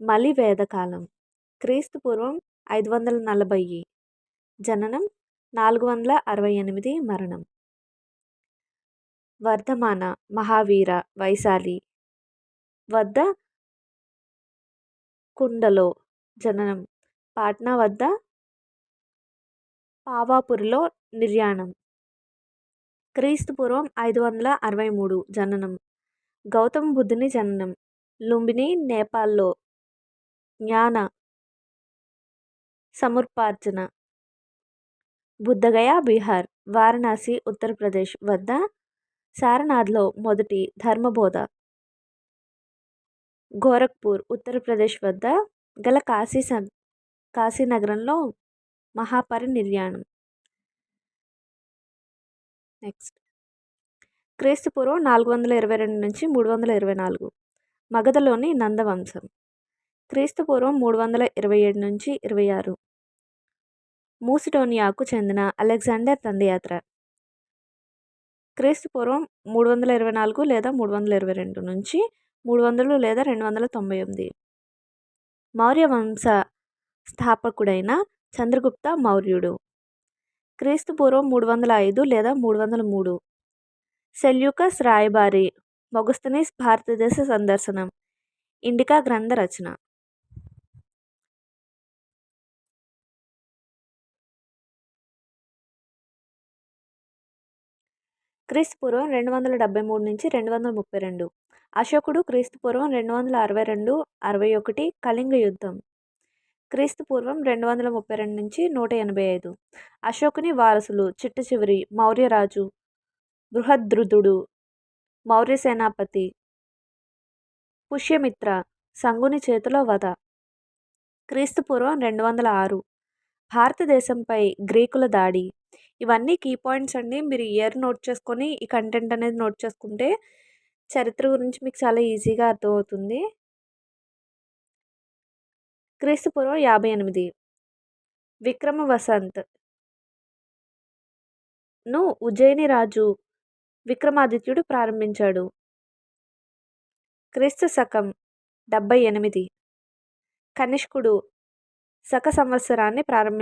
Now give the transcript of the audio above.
మలి వేదకాలం. క్రీస్తు పూర్వం ఐదు వందల నలభై జననం నాలుగు వందల అరవై ఎనిమిది మరణం. వర్ధమాన మహావీర వైశాలి వద్ద కుండలో జననం. పాట్నా వద్ద పావాపురిలో నిర్యాణం. క్రీస్తు పూర్వం ఐదు వందల అరవై మూడు జననం. గౌతమ బుద్ధుని జననం. లుంబిని నేపాల్లో జ్ఞాన సముపార్జన బుద్ధగయ బీహార్ వారణాసి ఉత్తరప్రదేశ్ వద్ద సారనాథ్లో మొదటి ధర్మబోధ. గోరఖ్పూర్ ఉత్తరప్రదేశ్ వద్ద గల కాశీ కాశీనగరంలో మహాపరినిర్యాణం. నెక్స్ట్. క్రీస్తుపూర్వం నాలుగు వందల ఇరవై రెండు నుంచి మూడు వందల ఇరవై నాలుగు. మగధలోని నందవంశం. క్రీస్తుపూర్వం మూడు వందల ఇరవై ఏడు నుంచి ఇరవై ఆరు. మూసిటోనియాకు చెందిన అలెగ్జాండర్ దండయాత్ర. క్రీస్తుపూర్వం మూడు వందల ఇరవై నాలుగు లేదా మూడు వందల ఇరవై రెండు నుంచి మూడు వందలు లేదా రెండు వందల తొంభై ఎనిమిది. మౌర్య వంశ స్థాపకుడైన చంద్రగుప్త మౌర్యుడు. క్రీస్తుపూర్వం మూడు వందల ఐదు లేదా మూడు వందల మూడు. సెల్యూకస్ రాయబారి మొగస్తనీస్ భారతదేశ సందర్శనం. ఇండికా గ్రంథ రచన క్రీస్తు పూర్వం రెండు వందల డెబ్బై మూడు నుంచి రెండు వందల ముప్పై రెండు. అశోకుడు క్రీస్తు పూర్వం రెండు వందల అరవై రెండు అరవై ఒకటి కళింగ యుద్ధం. క్రీస్తుపూర్వం రెండు వందల ముప్పై రెండు నుంచి నూట ఎనభై ఐదు. అశోకుని వారసులు చిట్ట చివరి మౌర్యరాజు బృహద్రుదుడు మౌర్య సేనాపతి పుష్యమిత్ర సంగుని చేతిలో వధ. క్రీస్తుపూర్వం రెండు వందల ఆరు. భారతదేశంపై గ్రీకుల దాడి. ఇవన్నీ కీ పాయింట్స్ అండి. మీరు ఇయర్ నోట్ చేసుకొని ఈ కంటెంట్ అనేది నోట్ చేసుకుంటే చరిత్ర గురించి మీకు చాలా ఈజీగా అర్థమవుతుంది. క్రీస్తుపూర్వం యాభై ఎనిమిది. విక్రమ వసంత్. ను ఉజ్జయిని రాజు విక్రమాదిత్యుడు ప్రారంభించాడు. క్రీస్తు శకం డెబ్బై ఎనిమిది. కనిష్కుడు శక సంవత్సరాన్ని ప్రారంభించాడు